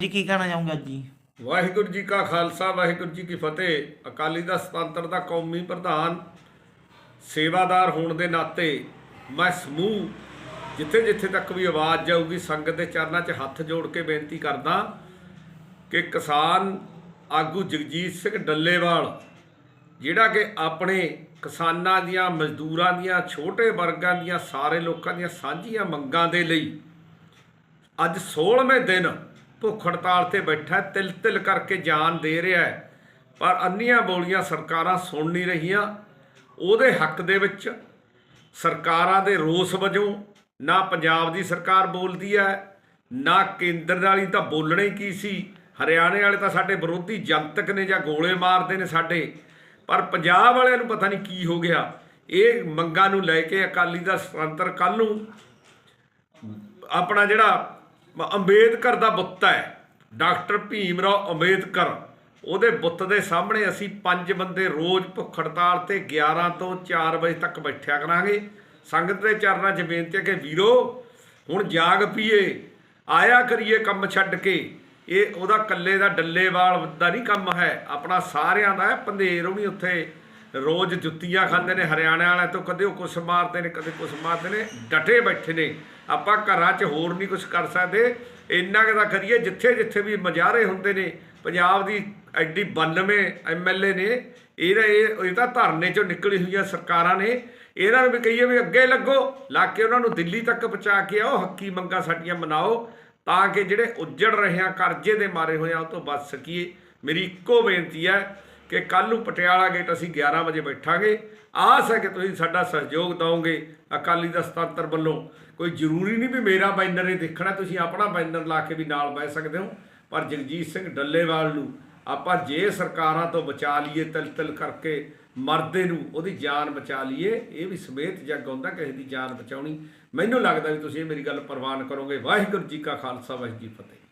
ਜੀ ਕੀ ਕਹਿਣਾ ਚਾਹੂੰਗਾ ਜੀ? ਵਾਹਿਗੁਰੂ ਜੀ ਕਾ ਖਾਲਸਾ, ਵਾਹਿਗੁਰੂ ਜੀ ਕੀ ਫਤਿਹ। ਅਕਾਲੀ ਦਲ ਸੁਤੰਤਰ ਦਾ ਕੌਮੀ ਪ੍ਰਧਾਨ, ਸੇਵਾਦਾਰ ਹੋਣ ਦੇ ਨਾਤੇ ਮੈਂ ਸਮੂਹ ਜਿੱਥੇ ਜਿੱਥੇ ਤੱਕ ਵੀ ਆਵਾਜ਼ ਜਾਊਗੀ, ਸੰਗਤ ਦੇ ਚਰਨਾਂ 'ਚ ਹੱਥ ਜੋੜ ਕੇ ਬੇਨਤੀ ਕਰਦਾ ਕਿ ਕਿਸਾਨ ਆਗੂ ਜਗਜੀਤ ਸਿੰਘ ਡੱਲੇਵਾਲ, ਜਿਹੜਾ ਕਿ ਆਪਣੇ ਕਿਸਾਨਾਂ ਦੀਆਂ, ਮਜ਼ਦੂਰਾਂ ਦੀਆਂ, ਛੋਟੇ ਵਰਗਾਂ ਦੀਆਂ, ਸਾਰੇ ਲੋਕਾਂ ਦੀਆਂ ਸਾਂਝੀਆਂ ਮੰਗਾਂ ਦੇ ਲਈ ਅੱਜ 16ਵੇਂ ਦਿਨ ਭੁੱਖ ਹੜਤਾਲ ਤੇ ਬੈਠਾ ਤਿਲ ਤਿਲ ਕਰਕੇ ਜਾਨ ਦੇ ਰਿਹਾ ਹੈ। ਪਰ ਅੰਨੀਆਂ ਬੋਲੀਆਂ ਸਰਕਾਰਾਂ ਸੁਣ ਨਹੀਂ ਰਹੀਆਂ। ਉਹਦੇ ਹੱਕ ਦੇ ਵਿੱਚ ਸਰਕਾਰਾਂ ਦੇ ਰੋਸ ਵਜੋਂ ਨਾ ਪੰਜਾਬ ਦੀ ਸਰਕਾਰ ਬੋਲਦੀ ਹੈ, ਨਾ ਕੇਂਦਰ ਵਾਲੀ ਤਾਂ ਬੋਲਣੇ ਕੀ ਸੀ। ਹਰਿਆਣੇ ਵਾਲੇ ਤਾਂ ਸਾਡੇ ਵਿਰੋਧੀ ਜਨਤਕ ਨੇ ਜਾਂ ਗੋਲੇ ਮਾਰਦੇ ਨੇ ਸਾਡੇ। ਪਰ ਪੰਜਾਬ ਵਾਲਿਆਂ ਨੂੰ ਪਤਾ ਨਹੀਂ ਕੀ ਹੋ ਗਿਆ। ਇਹ ਮੰਗਾਂ ਨੂੰ ਲੈ ਕੇ ਅਕਾਲੀ ਦਾ ਸੁਤੰਤਰ ਕੱਲ ਨੂੰ ਆਪਣਾ ਜਿਹੜਾ ਅੰਬੇਦਕਰ ਦਾ ਬੁੱਤ ਹੈ। ਡਾਕਟਰ ਭੀਮ ਰਾਓ ਅੰਬੇਦਕਰ। ਉਹਦੇ ਬੁੱਤ ਦੇ ਸਾਹਮਣੇ ਅਸੀਂ ਪੰਜ ਬੰਦੇ ਰੋਜ਼ ਭੁੱਖ ਹੜਤਾਲ ਤੇ 11 ਤੋਂ 4 ਵਜੇ ਤੱਕ ਬੈਠਿਆ ਕਰਾਂਗੇ। ਸੰਗਤ ਦੇ ਚਰਨਾਂ 'ਚ ਬੇਨਤੀ ਹੈ ਕਿ ਵੀਰੋ, ਹੁਣ ਜਾਗ ਪੀਏ, ਆਇਆ ਕਰੀਏ ਕੰਮ ਛੱਡ ਕੇ। ਇਹ ਉਹਦਾ ਕੱਲੇ ਦਾ ਡੱਲੇ ਵਾਲ ਦਾ ਨਹੀਂ ਕੰਮ ਹੈ। ਆਪਣਾ ਸਾਰਿਆਂ ਦਾ ਹੈ ਪੰਧੇਰ ਉਹ ਵੀ ਉੱਥੇ ਰੋਜ਼ ਜੁੱਤੀਆਂ ਖਾਂਦੇ ਨੇ, ਹਰਿਆਣਾ ਵਾਲਿਆਂ ਤੋਂ ਕਦੇ ਉਹ ਕੁਛ ਮਾਰਦੇ ਨੇ, ਕਦੇ ਕੁਛ ਮਾਰਦੇ ਨੇ, ਡਟੇ ਬੈਠੇ ਨੇ। ਆਪਾਂ ਘਰਾਂ 'ਚ ਹੋਰ ਨਹੀਂ ਕੁਛ ਕਰ ਸਕਦੇ। ਇੰਨਾ ਕੁ ਤਾਂ ਕਰੀਏ, ਜਿੱਥੇ ਜਿੱਥੇ ਵੀ ਮਜਾਰੇ ਹੁੰਦੇ ਨੇ, ਪੰਜਾਬ ਦੀ ਐਡੀ 92 ਐਮਐਲਏ ਨੇ ਇਹਦਾ ਇਹ ਇਹ ਤਾਂ ਧਰਨੇ 'ਚੋਂ ਨਿਕਲੀ ਹੋਈਆਂ ਸਰਕਾਰਾਂ ਨੇ। ਇਹਨਾਂ ਨੂੰ ਵੀ ਕਹੀਏ ਵੀ ਅੱਗੇ ਲੱਗੋ, ਲਾ ਕੇ ਉਹਨਾਂ ਨੂੰ ਦਿੱਲੀ ਤੱਕ ਪਹੁੰਚਾ ਕੇ ਆਓ, ਹੱਕੀ ਮੰਗਾਂ ਸਾਡੀਆਂ ਮਨਾਓ, ਤਾਂ ਕਿ ਜਿਹੜੇ ਉੱਜੜ ਰਹੇ ਆ, ਕਰਜ਼ੇ ਦੇ ਮਾਰੇ ਹੋਏ ਆ, ਉਹ ਤੋਂ ਬਚ ਸਕੀਏ। ਮੇਰੀ ਇੱਕੋ ਬੇਨਤੀ ਹੈ ਕਿ ਕੱਲ ਨੂੰ ਪਟਿਆਲਾ ਗੇਟ ਅਸੀਂ 11 ਵਜੇ ਬੈਠਾਂਗੇ। ਆਸ ਹੈ ਕਿ ਤੁਸੀਂ ਸਾਡਾ ਸਹਿਯੋਗ ਦਿਓਗੇ। ਅਕਾਲੀ ਦਲ ਸਤੰਤਰ ਵੱਲੋਂ ਕੋਈ ਜ਼ਰੂਰੀ ਨਹੀਂ ਵੀ ਮੇਰਾ ਬੈਨਰ ਹੀ ਦੇਖਣਾ, ਤੁਸੀਂ ਆਪਣਾ ਬੈਨਰ ਲਾ ਕੇ ਵੀ ਨਾਲ ਬਹਿ ਸਕਦੇ ਹੋ। ਪਰ ਜਗਜੀਤ ਸਿੰਘ ਡੱਲੇਵਾਲ ਨੂੰ ਆਪਾਂ ਜੇ ਸਰਕਾਰਾਂ ਤੋਂ ਬਚਾ ਲਈਏ ਤਿਲ ਤਿਲ ਕਰਕੇ ਮਰਦੇ ਨੂੰ, ਉਹਦੀ ਜਾਨ ਬਚਾ ਲਈਏ, ਇਹ ਵੀ ਸਮੇਤ ਜੱਗ ਆਉਂਦਾ ਕਿਸੇ ਦੀ ਜਾਨ ਬਚਾਉਣੀ। ਮੈਨੂੰ ਲੱਗਦਾ ਵੀ ਤੁਸੀਂ ਇਹ ਮੇਰੀ ਗੱਲ ਪ੍ਰਵਾਨ ਕਰੋਗੇ। ਵਾਹਿਗੁਰੂ ਜੀ ਕਾ ਖਾਲਸਾ, ਵਾਹਿਗੁਰੂ ਜੀ ਫਤਿਹ।